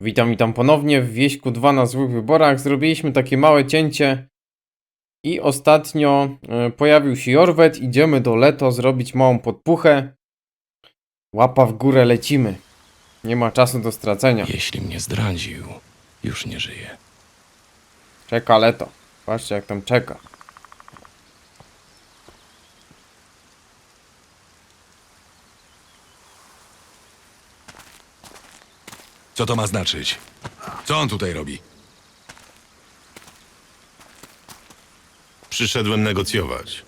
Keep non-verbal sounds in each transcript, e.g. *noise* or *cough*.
Witam, witam ponownie w Wieśku 2 na złych wyborach. Zrobiliśmy takie małe cięcie i ostatnio e, pojawił się Jorwet. Idziemy do Leto zrobić małą podpuchę. Łapa w górę lecimy. Nie ma czasu do stracenia. Jeśli mnie zdradził, już nie żyje. Czeka Leto. Patrzcie jak tam czeka. Co to ma znaczyć? Co on tutaj robi? Przyszedłem negocjować.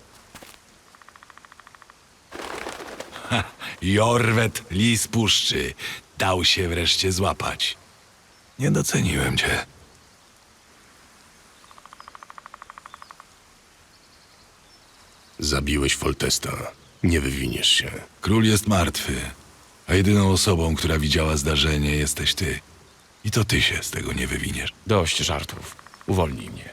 Jorwet, lis puszczy. Dał się wreszcie złapać. Nie doceniłem cię. Zabiłeś Foltesta. Nie wywiniesz się. Król jest martwy, a jedyną osobą, która widziała zdarzenie, jesteś ty. I to ty się z tego nie wywiniesz. Dość żartów. Uwolnij mnie.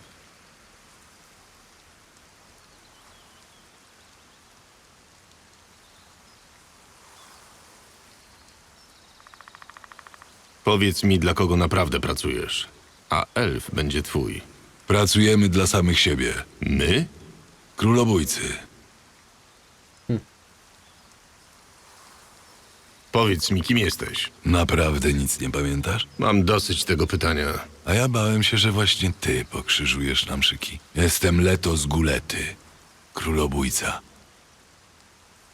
Powiedz mi, dla kogo naprawdę pracujesz. A elf będzie twój. Pracujemy dla samych siebie. My? Królobójcy. Powiedz mi, kim jesteś. Naprawdę nic nie pamiętasz? Mam dosyć tego pytania. A ja bałem się, że właśnie ty pokrzyżujesz nam szyki. Jestem Leto z Gulety. Królobójca.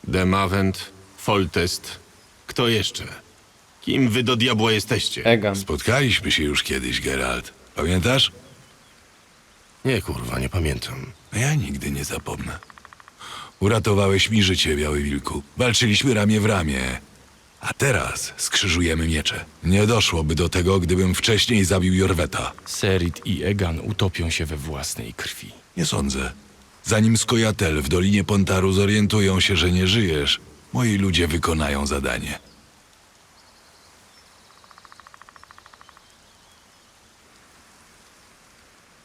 Demavent, Foltest. Kto jeszcze? Kim wy do diabła jesteście? Egan. Spotkaliśmy się już kiedyś, Geralt. Pamiętasz? Nie, kurwa, nie pamiętam. Ja nigdy nie zapomnę. Uratowałeś mi życie, Biały Wilku. Walczyliśmy ramię w ramię. A teraz skrzyżujemy miecze. Nie doszłoby do tego, gdybym wcześniej zabił Jorweta. Serit i Egan utopią się we własnej krwi. Nie sądzę. Zanim Skojatel w Dolinie Pontaru zorientują się, że nie żyjesz, moi ludzie wykonają zadanie.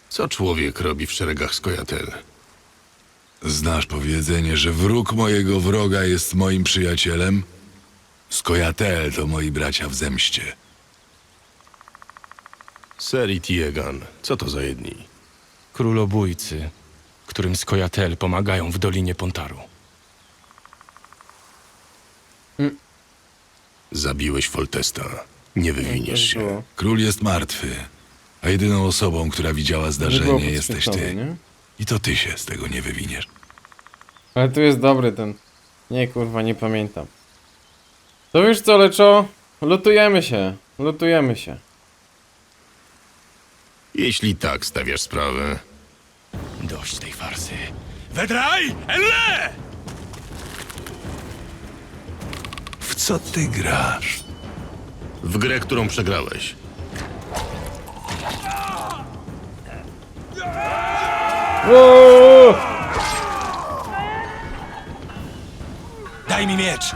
Co człowiek robi w szeregach Skojatel? Znasz powiedzenie, że wróg mojego wroga jest moim przyjacielem? Skojatel to moi bracia w zemście. Serit i Egan. Co to za jedni? Królobójcy, którym Skojatel pomagają w Dolinie Pontaru. Zabiłeś Foltesta. Nie wywiniesz się. było. Król jest martwy, a jedyną osobą, która widziała Nie było zdarzenie, jesteś podświetlone, ty. nie? I to ty się z tego nie wywiniesz. Ale tu jest dobry ten. Nie kurwa, nie pamiętam. To wiesz co, Leczo? Lutujemy się. Lutujemy się. Jeśli tak stawiasz sprawę, Dość tej farsy. Wedraj! Elle! W co ty grasz? w grę, którą przegrałeś. Daj mi miecz!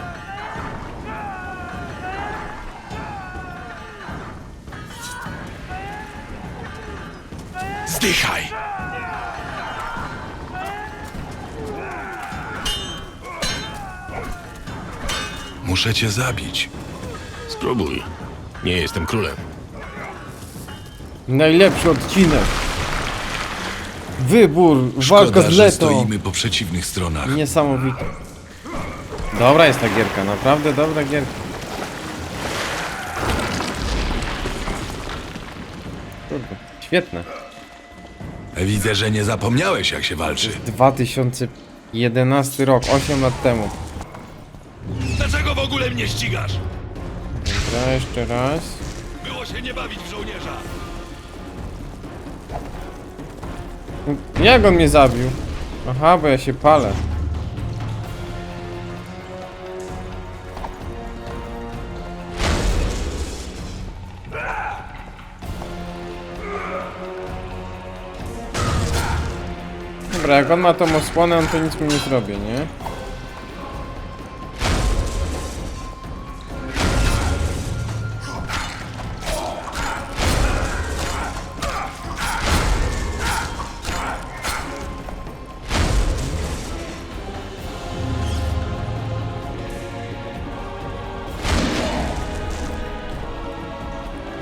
Zdychaj! Muszę cię zabić. Spróbuj. Nie jestem królem. Najlepszy odcinek. Wybór, Szkoda, walka z że Leto. stoimy po przeciwnych stronach. Niesamowite. Dobra jest ta gierka, naprawdę dobra gierka. Kurde, świetne. Widzę, że nie zapomniałeś, jak się walczy. 2011 rok, 8 lat temu. Dlaczego w ogóle mnie ścigasz? Dobra, jeszcze raz. Było się nie bawić w żołnierza. Jak on mnie zabił? Aha, bo ja się palę. Dobra, jak on ma tą osłonę, on to nic mi nie zrobi, nie?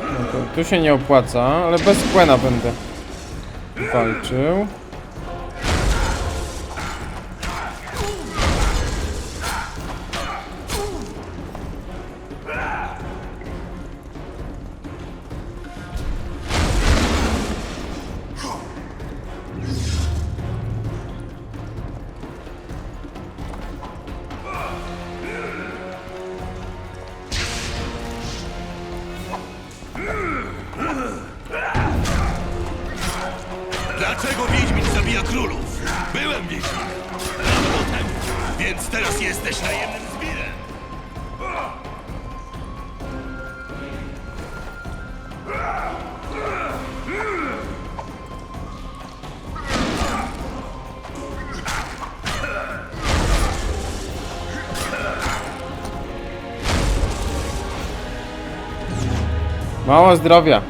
No tu się nie opłaca, ale bez płena będę walczył. Mało zdrowia.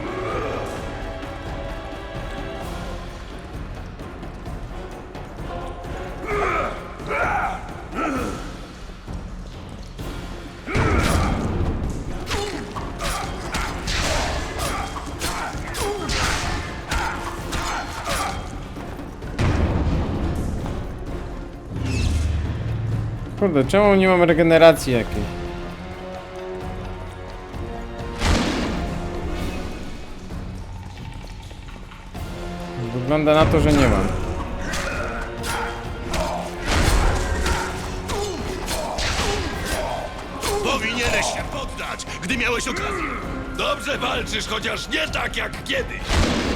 Kurde, czemu nie mam regeneracji jakiej? Wygląda na to, że nie mam. Powinieneś się poddać, gdy miałeś okazję. Dobrze walczysz, chociaż nie tak jak kiedyś.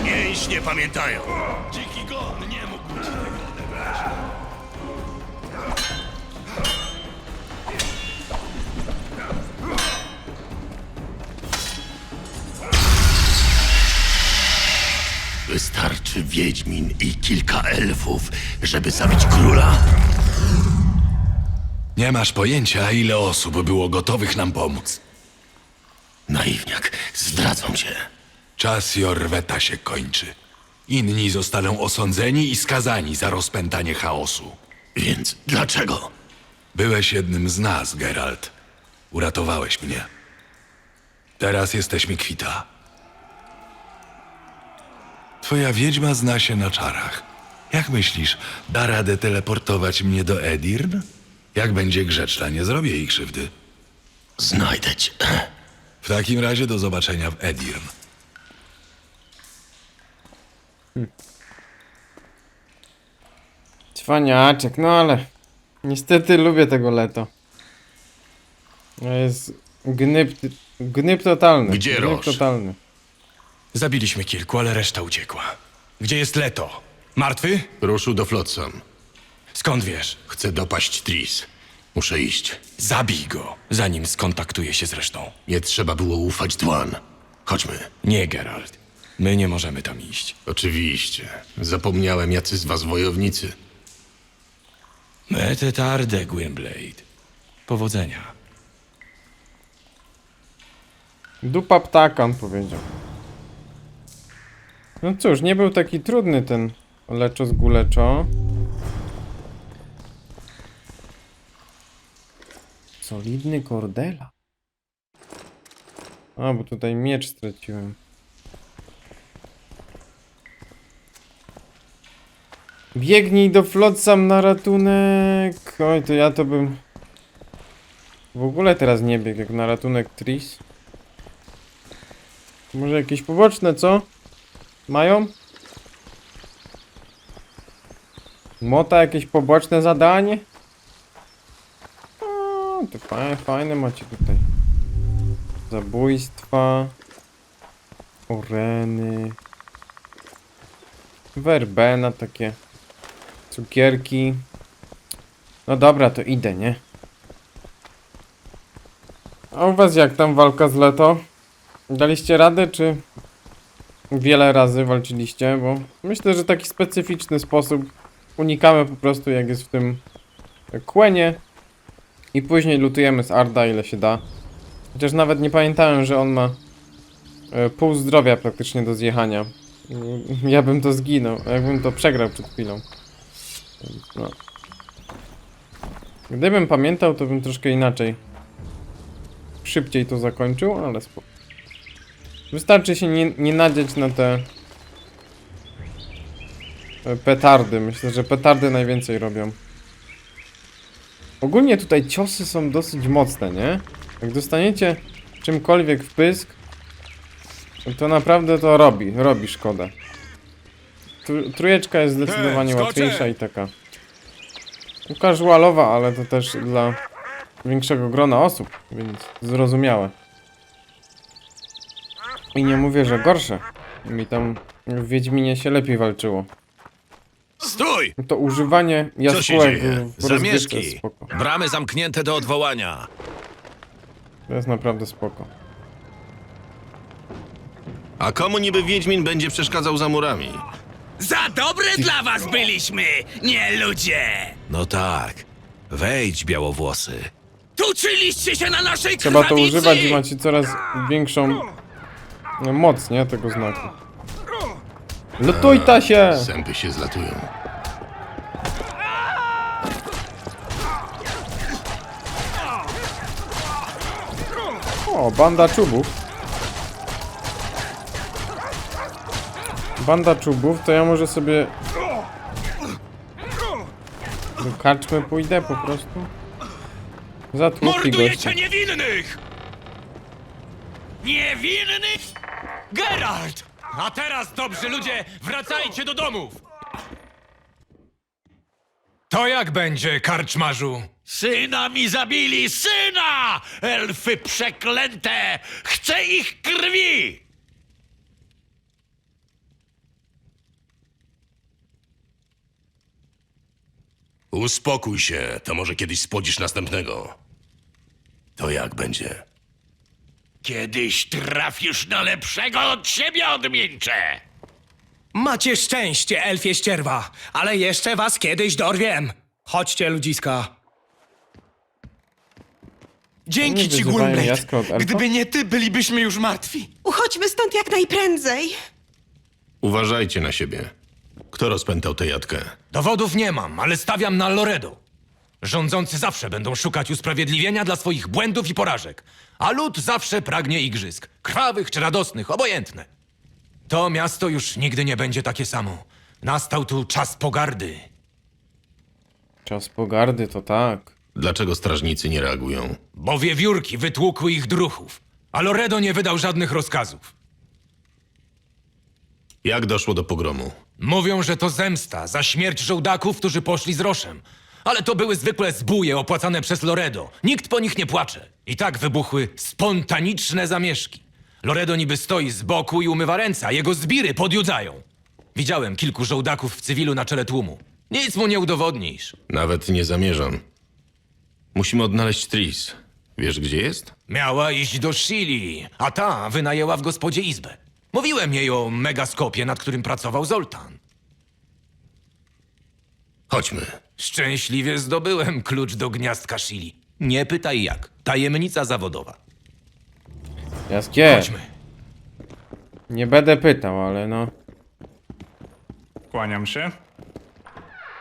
Mięśnie pamiętają. Dziki Wiedźmin i kilka elfów, żeby zabić króla. Nie masz pojęcia, ile osób było gotowych nam pomóc. Naiwniak, zdradzą cię. Czas Jorweta się kończy. Inni zostaną osądzeni i skazani za rozpętanie chaosu. Więc dlaczego? Byłeś jednym z nas, Geralt. Uratowałeś mnie. Teraz jesteśmy kwita. Twoja wiedźma zna się na czarach. Jak myślisz, da radę teleportować mnie do Edirn? Jak będzie grzeczna, nie zrobię jej krzywdy. Znajdę cię. *clears throat* W takim razie do zobaczenia w Edirn. Cwaniaczek, no ale niestety lubię tego leto. To jest gnyb, gnyb totalny. Gdzie gnyb Roż? totalny. Zabiliśmy kilku, ale reszta uciekła. Gdzie jest Leto? Martwy? Ruszył do Flotsam. Skąd wiesz? Chcę dopaść Tris. Muszę iść. Zabij go, zanim skontaktuje się z resztą. Nie trzeba było ufać Dwan. Chodźmy. Nie, Geralt. My nie możemy tam iść. Oczywiście. Zapomniałem, jacy z was wojownicy. Mete tarde, Gwynblade. Powodzenia. Dupa ptaka, on powiedział. No cóż, nie był taki trudny ten leczo z guleczo. Solidny kordela. A, bo tutaj miecz straciłem. Biegnij do Flotsam na ratunek. Oj, to ja to bym... W ogóle teraz nie biegł jak na ratunek Tris. Może jakieś poboczne, co? Mają? Mota jakieś poboczne zadanie? O, to fajne, fajne macie tutaj. Zabójstwa. Oreny. Werbena takie. Cukierki. No dobra, to idę, nie? A u was jak tam walka z Leto? Daliście radę, czy wiele razy walczyliście? Bo myślę, że taki specyficzny sposób unikamy po prostu jak jest w tym kłenie i później lutujemy z Arda ile się da. Chociaż nawet nie pamiętałem, że on ma e, pół zdrowia praktycznie do zjechania. Mm, Ja bym to zginął, jakbym to przegrał przed chwilą. No. Gdybym pamiętał, to bym troszkę inaczej szybciej to zakończył, ale spoko. Wystarczy się nie, nie nadzieć na te e, petardy. Myślę, że petardy najwięcej robią. Ogólnie tutaj ciosy są dosyć mocne, nie? Jak dostaniecie czymkolwiek w pysk, to naprawdę to robi, robi szkodę. Tr trójeczka jest zdecydowanie łatwiejsza i taka. Casualowa, ale to też dla większego grona osób, więc zrozumiałe. I nie mówię, że gorsze. Mi tam w Wiedźminie się lepiej walczyło. Stój! To używanie Co się jaskółek dzieje? w rozgrywce jest Zamieszki! spoko. Bramy zamknięte do odwołania. To jest naprawdę spoko. A komu niby Wiedźmin będzie przeszkadzał za murami? Za dobre dla was byliśmy, nie ludzie! No tak. Wejdź, białowłosy. Tuczyliście się na naszej Trzeba to krwawicy! używać i macie coraz większą moc, nie? Tego znaku. Lutuj ta się! Sępy się zlatują. O, banda czubów. Banda czubów, to ja może sobie... Do karczmy pójdę po prostu. Zatłuki gościa. Mordujecie niewinnych! Niewinnych? Geralt! A teraz, dobrzy ludzie, wracajcie do domów! To jak będzie, karczmarzu? Syna mi zabili, syna! Elfy przeklęte! Chcę ich krwi! Uspokój się, to może kiedyś spodzisz następnego. To jak będzie? Kiedyś trafisz na lepszego od siebie, odmieńcze! Macie szczęście, elfie ścierwa, ale jeszcze was kiedyś dorwiem. Chodźcie, ludziska. Dzięki ci, wyzywają Gulmblade. Jaskra od elfa? Gdyby nie ty, bylibyśmy już martwi. Uchodźmy stąd jak najprędzej. Uważajcie na siebie. Kto rozpętał tę jatkę? Dowodów nie mam, ale stawiam na Loredo. Rządzący zawsze będą szukać usprawiedliwienia dla swoich błędów i porażek, a lud zawsze pragnie igrzysk, krwawych czy radosnych, obojętne. To miasto już nigdy nie będzie takie samo. Nastał tu czas pogardy. Czas pogardy, to tak. Dlaczego strażnicy nie reagują? Bo wiewiórki wytłukły ich druchów, a Loredo nie wydał żadnych rozkazów. Jak doszło do pogromu? Mówią, że to zemsta za śmierć żołdaków, którzy poszli z Roszem. Ale to były zwykłe zbóje opłacane przez Loredo. Nikt po nich nie płacze. I tak wybuchły spontaniczne zamieszki. Loredo niby stoi z boku i umywa ręce, a jego zbiry podjudzają. Widziałem kilku żołdaków w cywilu na czele tłumu. Nic mu nie udowodnisz. Nawet nie zamierzam. Musimy odnaleźć Tris. Wiesz, gdzie jest? Miała iść do Shili, a ta wynajęła w gospodzie izbę. Mówiłem jej o megaskopie, nad którym pracował Zoltan. Chodźmy. Szczęśliwie zdobyłem klucz do gniazdka Shili. Nie pytaj jak. Tajemnica zawodowa. Jaskier, Chodźmy. nie będę pytał, ale no... Kłaniam się.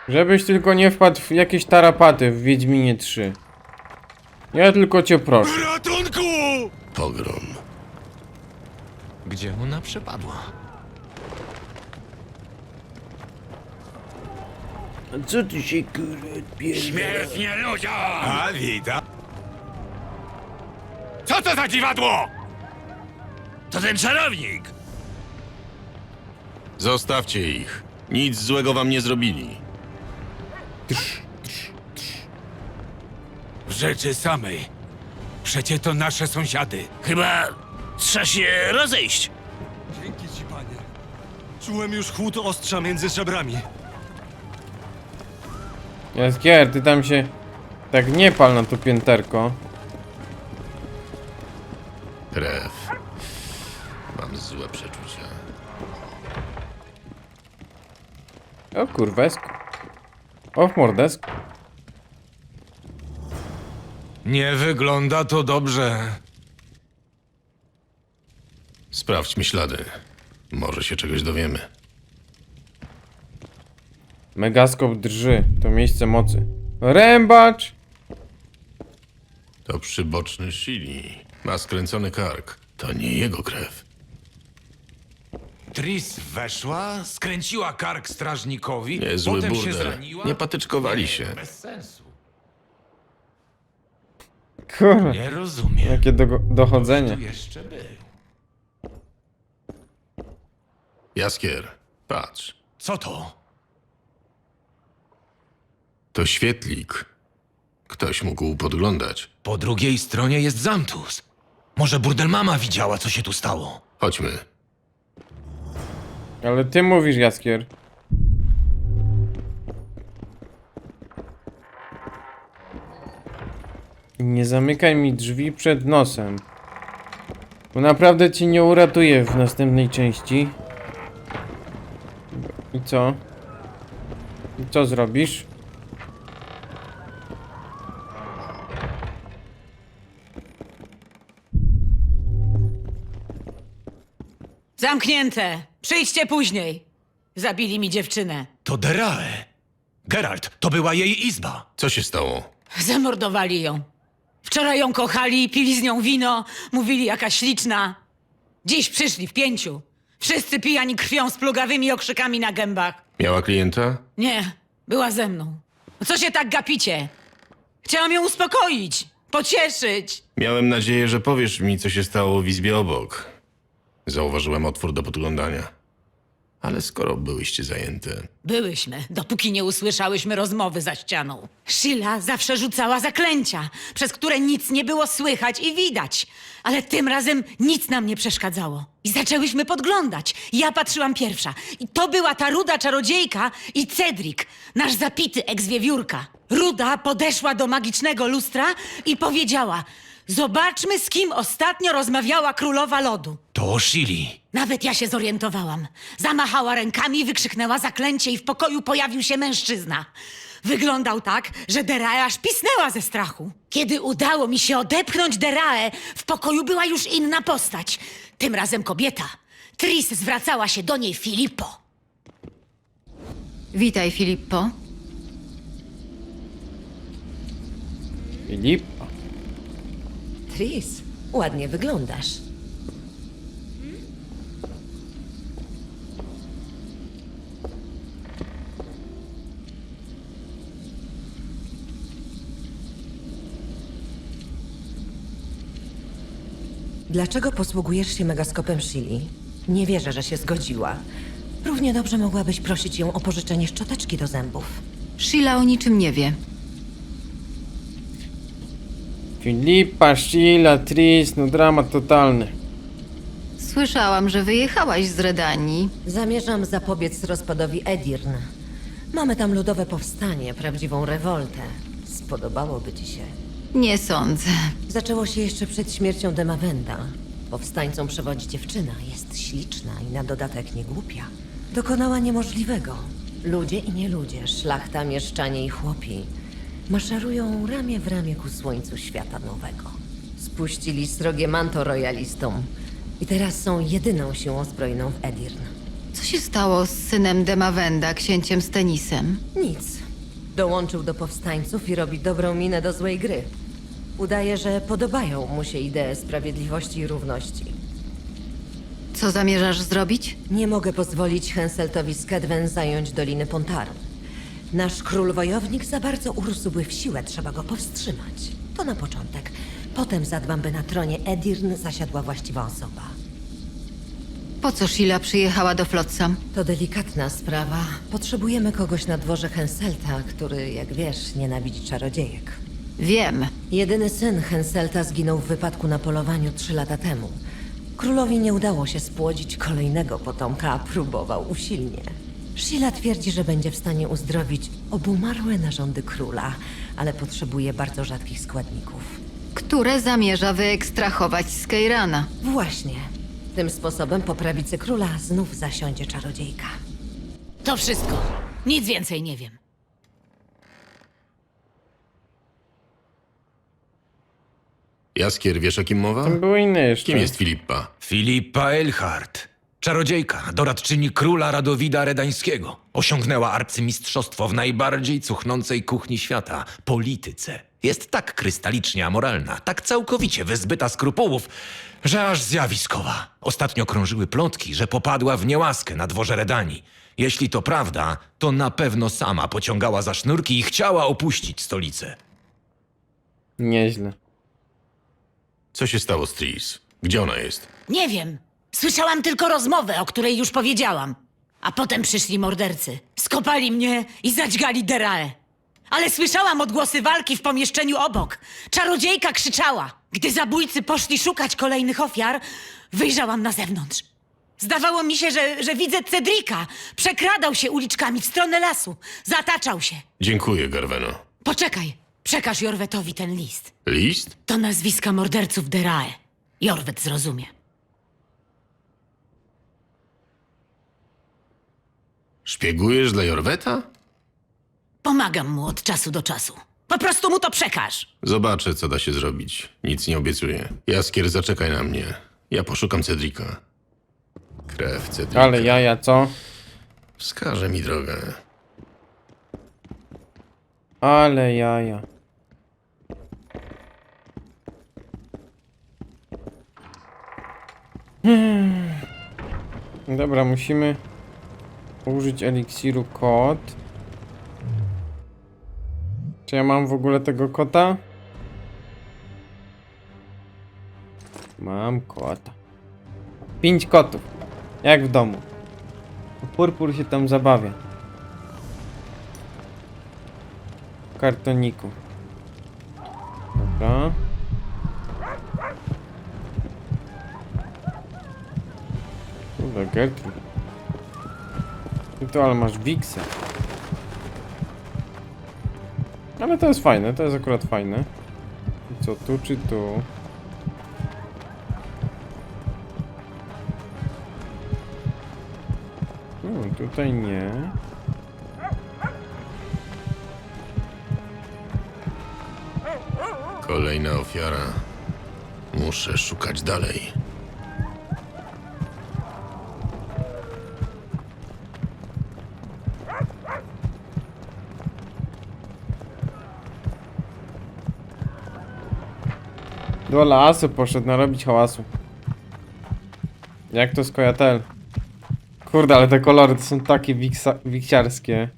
Żebyś tylko nie wpadł w jakieś tarapaty w Wiedźminie 3. Ja tylko cię proszę. Ratunku! Pogrom. Gdzie ona przepadła? Co ty się kurwa Śmiertnie ludziom! A witam. Co to za dziwadło? To ten czarownik! Zostawcie ich. Nic złego wam nie zrobili. W rzeczy samej. Przecie to nasze sąsiady. Chyba trzeba się rozejść. Dzięki ci, panie. Czułem już chłód ostrza między żebrami. Jaskier, ty tam się tak nie pal na to pięterko. Krew. Mam złe przeczucia. O kurwesku. O w mordesku. Nie wygląda to dobrze. Sprawdźmy ślady. Może się czegoś dowiemy. Megaskop drży. To miejsce mocy. Rębacz! To przyboczny Shili. Ma skręcony kark. To nie jego krew. Tris weszła, skręciła kark strażnikowi, Niezły potem się burdel. zraniła. Nie patyczkowali się. Bez sensu. Kurwa, Nie rozumiem. jakie do, dochodzenie. Tu jeszcze był. Jaskier, patrz. Co to? To świetlik. Ktoś mógł podglądać. Po drugiej stronie jest Zamtus. Może burdel mama widziała, co się tu stało. Chodźmy. Ale ty mówisz, Jaskier. Nie zamykaj mi drzwi przed nosem. Bo naprawdę ci nie uratuję w następnej części. I co? I co zrobisz? Zamknięte! Przyjdźcie później! Zabili mi dziewczynę. To Derae. Geralt, to była jej izba. Co się stało? Zamordowali ją. Wczoraj ją kochali, pili z nią wino, mówili jaka śliczna. Dziś przyszli w pięciu. Wszyscy pijani krwią z plugawymi okrzykami na gębach. Miała klienta? Nie, była ze mną. No Co się tak gapicie? Chciałam ją uspokoić, pocieszyć. Miałem nadzieję, że powiesz mi, co się stało w izbie obok. Zauważyłem otwór do podglądania. Ale skoro byłyście zajęte, Byłyśmy, dopóki nie usłyszałyśmy rozmowy za ścianą. Sheila zawsze rzucała zaklęcia, przez które nic nie było słychać i widać. Ale tym razem nic nam nie przeszkadzało. I zaczęłyśmy podglądać. Ja patrzyłam pierwsza. I to była ta ruda czarodziejka i Cedric, nasz zapity ex-wiewiórka. Ruda podeszła do magicznego lustra i powiedziała: Zobaczmy, z kim ostatnio rozmawiała królowa lodu. To Shili. Nawet ja się zorientowałam. Zamachała rękami, wykrzyknęła zaklęcie i w pokoju pojawił się mężczyzna. Wyglądał tak, że Derae aż pisnęła ze strachu. Kiedy udało mi się odepchnąć Derae, w pokoju była już inna postać. Tym razem kobieta. Tris zwracała się do niej Filippo. Witaj, Filippo. Filip? Tris, ładnie wyglądasz. Dlaczego posługujesz się megaskopem Shili? Nie wierzę, że się zgodziła. Równie dobrze mogłabyś prosić ją o pożyczenie szczoteczki do zębów. Sheila o niczym nie wie. Filipa, Sheila, Tris, no dramat totalny. Słyszałam, że wyjechałaś z Redanii. Zamierzam zapobiec rozpadowi Edirn. Mamy tam ludowe powstanie, prawdziwą rewoltę. Spodobałoby ci się. Nie sądzę. Zaczęło się jeszcze przed śmiercią Demawenda. Powstańcom przewodzi dziewczyna. Jest śliczna i na dodatek niegłupia. Dokonała niemożliwego. Ludzie i nieludzie, szlachta, mieszczanie i chłopi maszerują ramię w ramię ku słońcu świata nowego. Spuścili srogie manto royalistom i teraz są jedyną siłą zbrojną w Edirn. Co się stało z synem Demawenda, księciem z tenisem? Nic. Dołączył do powstańców i robi dobrą minę do złej gry. Udaje, że podobają mu się idee sprawiedliwości i równości. Co zamierzasz zrobić? Nie mogę pozwolić Henseltowi Skedwen zająć Doliny Pontaru. Nasz król wojownik za bardzo urósłby w siłę, trzeba go powstrzymać. To na początek. Potem zadbam, by na tronie Edirn zasiadła właściwa osoba. Po co Sheila przyjechała do Flotsam? To delikatna sprawa. Potrzebujemy kogoś na dworze Henselta, który, jak wiesz, nienawidzi czarodziejek. Wiem. Jedyny syn Henselta zginął w wypadku na polowaniu trzy lata temu. Królowi nie udało się spłodzić kolejnego potomka, a próbował usilnie. Sheila twierdzi, że będzie w stanie uzdrowić obumarłe narządy króla, ale potrzebuje bardzo rzadkich składników. Które zamierza wyekstrahować z Keirana. Właśnie. Tym sposobem po prawicy króla znów zasiądzie czarodziejka. To wszystko. Nic więcej nie wiem. Jaskier, wiesz o kim mowa? Tam były inne jeszcze. Kim jest Filippa? Filipa Elhart. Czarodziejka, doradczyni króla Radowida Redańskiego. Osiągnęła arcymistrzostwo w najbardziej cuchnącej kuchni świata polityce. Jest tak krystalicznie amoralna, tak całkowicie wyzbyta skrupułów, że aż zjawiskowa. Ostatnio krążyły plotki, że popadła w niełaskę na dworze Redani. Jeśli to prawda, to na pewno sama pociągała za sznurki i chciała opuścić stolicę. Nieźle. Co się stało z Tris? Gdzie ona jest? Nie wiem. Słyszałam tylko rozmowę, o której już powiedziałam. A potem przyszli mordercy. Skopali mnie i zadźgali Derae. Ale słyszałam odgłosy walki w pomieszczeniu obok. Czarodziejka krzyczała. Gdy zabójcy poszli szukać kolejnych ofiar, wyjrzałam na zewnątrz. Zdawało mi się, że, że widzę Cedrika. Przekradał się uliczkami w stronę lasu. Zataczał się. Dziękuję, Garveno. Poczekaj, przekaż Jorwetowi ten list. List? To nazwiska morderców Derae. Jorwet zrozumie. Szpiegujesz dla Jorweta? Pomagam mu od czasu do czasu. Po prostu mu to przekaż. Zobaczę, co da się zrobić. Nic nie obiecuję. Jaskier, zaczekaj na mnie. Ja poszukam Cedrika. Krew Cedrika. Ale jaja, co? Wskaże mi drogę. Ale jaja. Hmm. Dobra, musimy użyć eliksiru kot. Czy ja mam w ogóle tego kota? Mam kota. Pięć kotów. Jak w domu. Purpur się tam zabawia. W kartoniku. Dobra. Kurde, Gertrude. To, ale masz Wixa. Ale to jest fajne, to jest akurat fajne. I co tu czy tu? Hmm, tutaj nie. Kolejna ofiara. Muszę szukać dalej. Do lasu poszedł narobić hałasu. Jak to skojatel? Kurde, ale te kolory to są takie wiksa- wiksiarskie.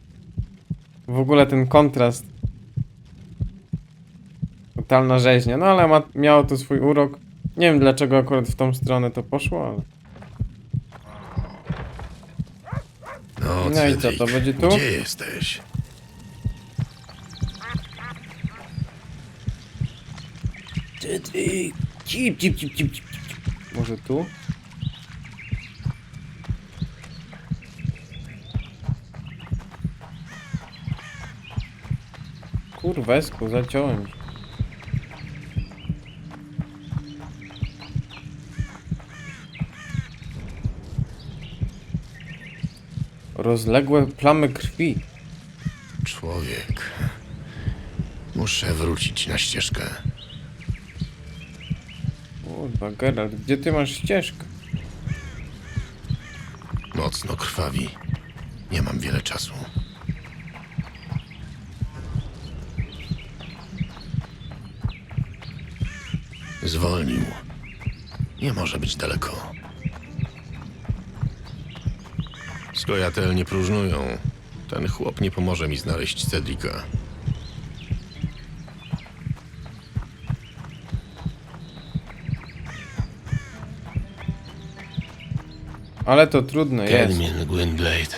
W ogóle ten kontrast. Totalna rzeźnia. No ale ma, miało to swój urok. Nie wiem dlaczego akurat w tą stronę to poszło, ale... No, No i co, to będzie tu? Gdzie jesteś? Cip, cip, cip, cip, cip, cip. Może tu? Kurwesku, zaciąłem. Rozległe plamy krwi. Człowiek. Muszę wrócić na ścieżkę. Kurwa, Geralt, gdzie ty masz ścieżkę? Mocno krwawi. Nie mam wiele czasu. Zwolnił. Nie może być daleko. Skojatel nie próżnują. Ten chłop nie pomoże mi znaleźć Cedrika. Ale to trudne jest. Gwynblade.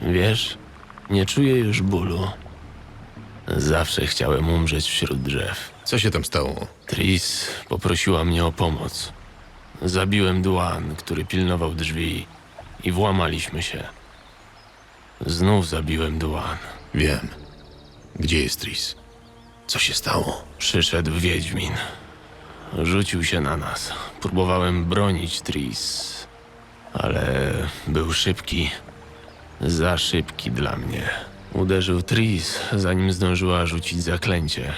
Wiesz, nie czuję już bólu. Zawsze chciałem umrzeć wśród drzew. Co się tam stało? Tris poprosiła mnie o pomoc. Zabiłem Duan, który pilnował drzwi i włamaliśmy się. Znów zabiłem Duan. Wiem. Gdzie jest Tris? Co się stało? Przyszedł Wiedźmin. Rzucił się na nas. Próbowałem bronić Tris, ale był szybki. Za szybki dla mnie. Uderzył Tris, zanim zdążyła rzucić zaklęcie.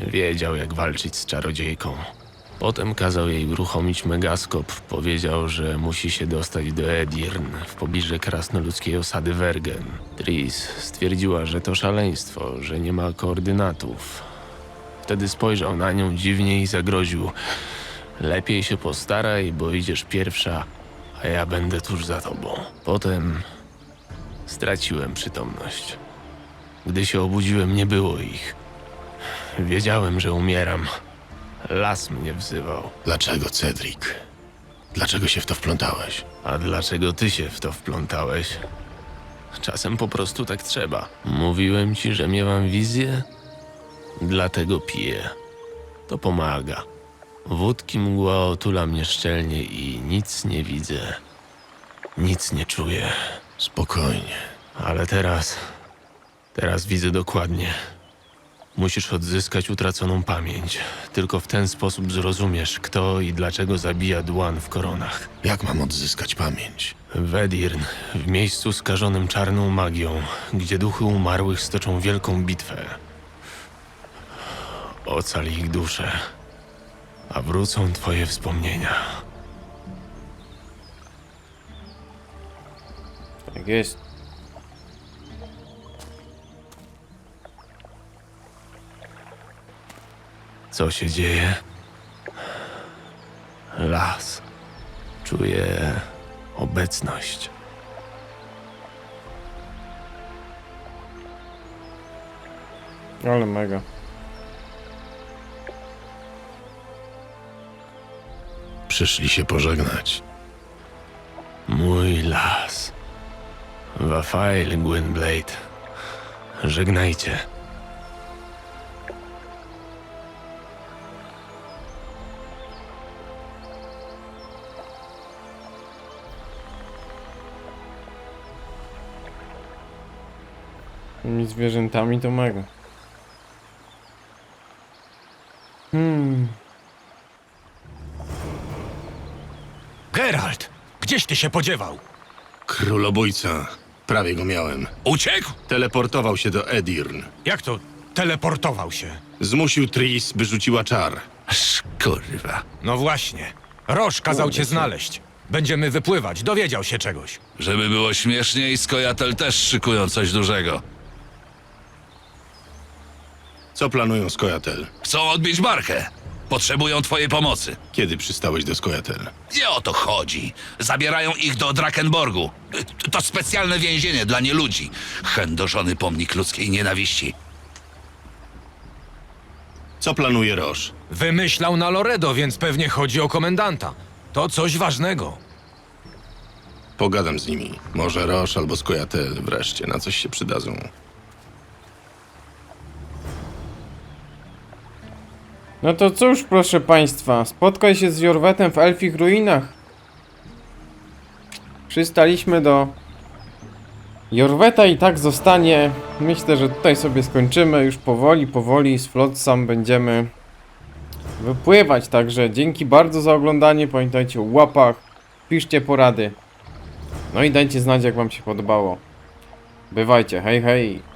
Wiedział, jak walczyć z czarodziejką. Potem kazał jej uruchomić megaskop. Powiedział, że musi się dostać do Edirn, w pobliżu krasnoludzkiej osady Wergen. Tris stwierdziła, że to szaleństwo, że nie ma koordynatów. wtedy spojrzał na nią dziwnie i zagroził. Lepiej się postaraj, bo idziesz pierwsza, a ja będę tuż za tobą. Potem straciłem przytomność. Gdy się obudziłem, nie było ich. Wiedziałem, że umieram. Las mnie wzywał. Dlaczego, Cedric? Dlaczego się w to wplątałeś? A dlaczego ty się w to wplątałeś? Czasem po prostu tak trzeba. Mówiłem ci, że miewam wizję? Dlatego piję. To pomaga. Wódki mgła otula mnie szczelnie i nic nie widzę. Nic nie czuję. Spokojnie. Ale teraz. Teraz widzę dokładnie. Musisz odzyskać utraconą pamięć. Tylko w ten sposób zrozumiesz, kto i dlaczego zabija dłan w koronach. Jak mam odzyskać pamięć? Wedirn, w miejscu skażonym czarną magią, gdzie duchy umarłych stoczą wielką bitwę. Ocal ich dusze, a wrócą twoje wspomnienia. Tak jest. Co się dzieje? Las. Czuję obecność. Ale mega. Przyszli się pożegnać. Mój las. Wafail Gwynblade. Żegnajcie. Tymi zwierzętami to mega. Hmm. Geralt, gdzieś ty się podziewał? Królobójca. Prawie go miałem. Uciekł? Teleportował się do Edirn. Jak to teleportował się? Zmusił Tris, by rzuciła czar. Kurwa. No właśnie. Roż kazał cię znaleźć. Będziemy wypływać, dowiedział się czegoś. Żeby było śmieszniej, Skojatel też szykują coś dużego. Co planują Skojatel? Chcą odbić markę. Potrzebują twojej pomocy. Kiedy przystałeś do Skojatel? Nie o to chodzi. Zabierają ich do Drakenborgu. To specjalne więzienie dla nieludzi. Chędożony pomnik ludzkiej nienawiści. Co planuje Roż? Wymyślał na Loredo, więc pewnie chodzi o komendanta. To coś ważnego. Pogadam z nimi. Może Roż albo Skojatel wreszcie na coś się przydadzą. No to cóż, proszę państwa, spotkaj się z Jorwetem w Elfich Ruinach. Przystaliśmy do Jorweta i tak zostanie. Myślę, że tutaj sobie skończymy już powoli, powoli z Flotsam będziemy wypływać. Także dzięki bardzo za oglądanie. Pamiętajcie o łapach, piszcie porady. No i dajcie znać jak wam się podobało. Bywajcie, hej hej.